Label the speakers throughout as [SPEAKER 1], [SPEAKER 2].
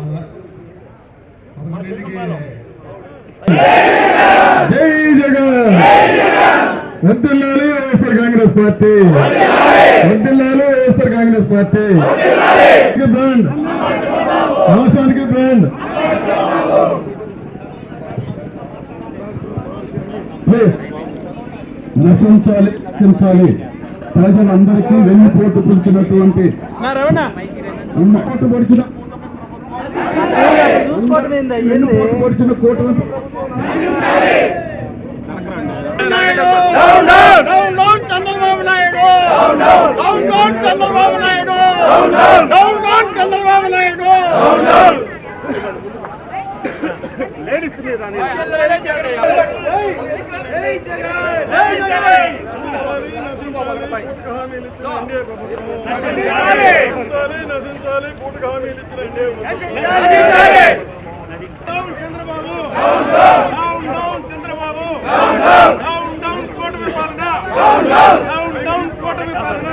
[SPEAKER 1] అలా. పదకొండింటికి జై జగన్. వద్దిల్లాలి వైఎస్ఆర్ కాంగ్రెస్ పార్టీ. వద్దిల్లాలి వైఎస్ఆర్ కాంగ్రెస్ పార్టీ. బ్రాండ్. మోసానికి బ్రాండ్. ప్లీజ్. నశించాలి నశించాలి ప్రజలందరికీ వెన్నుపోటు పిలిచినటువంటి పొడిచిన పొడిచిన కూటమి
[SPEAKER 2] down down Chandrababu Naidu down down Chandrababu Naidu down down Chandrababu Naidu ladies మీద down Chandrababu down down Chandrababu down down కూటమి పాలన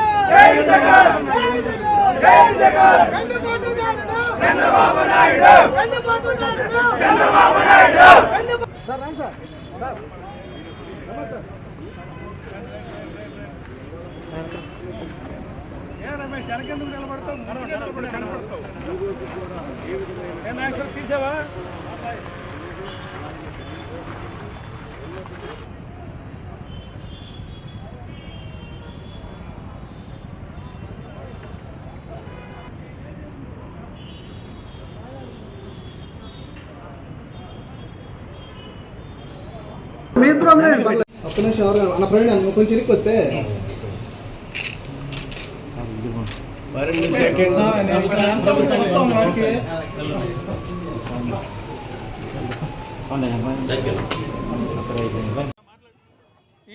[SPEAKER 2] సార్ కూటమి సార్. సార్. ఏ రమేష్ వెనకెందుకు నిలబడతావు? ముందుకే కనపడతావు తీసావా?
[SPEAKER 3] ఒక్క నిమిషం ఎవరు అన్న ప్రవీణ్ అన్న కొంచెం ఇరుక్కు వస్తే.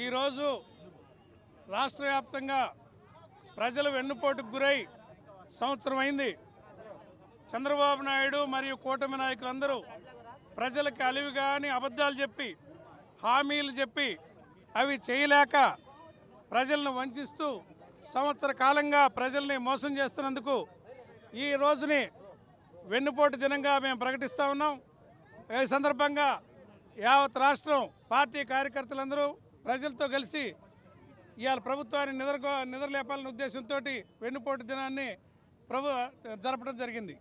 [SPEAKER 2] ఈరోజు రాష్ట్ర వ్యాప్తంగా ప్రజలు వెన్నుపోటుకు గురై సంవత్సరం అయింది. చంద్రబాబు నాయుడు మరియు కూటమి నాయకులందరూ ప్రజలకు అలివి కాని అబద్ధాలు చెప్పి హామీలు చెప్పి అవి చేయలేక ప్రజలను వంచిస్తూ సంవత్సర కాలంగా ప్రజల్ని మోసం చేస్తున్నందుకు ఈ రోజుని వెన్నుపోటు దినంగా మేము ప్రకటిస్తూ ఉన్నాం. ఈ సందర్భంగా యావత్ రాష్ట్రం పార్టీ కార్యకర్తలందరూ ప్రజలతో కలిసి ఇవాళ ప్రభుత్వాన్ని నిద్ర నిద్రలేపాలనే ఉద్దేశంతో వెన్నుపోటు దినాన్ని ప్రభు జరపడం జరిగింది.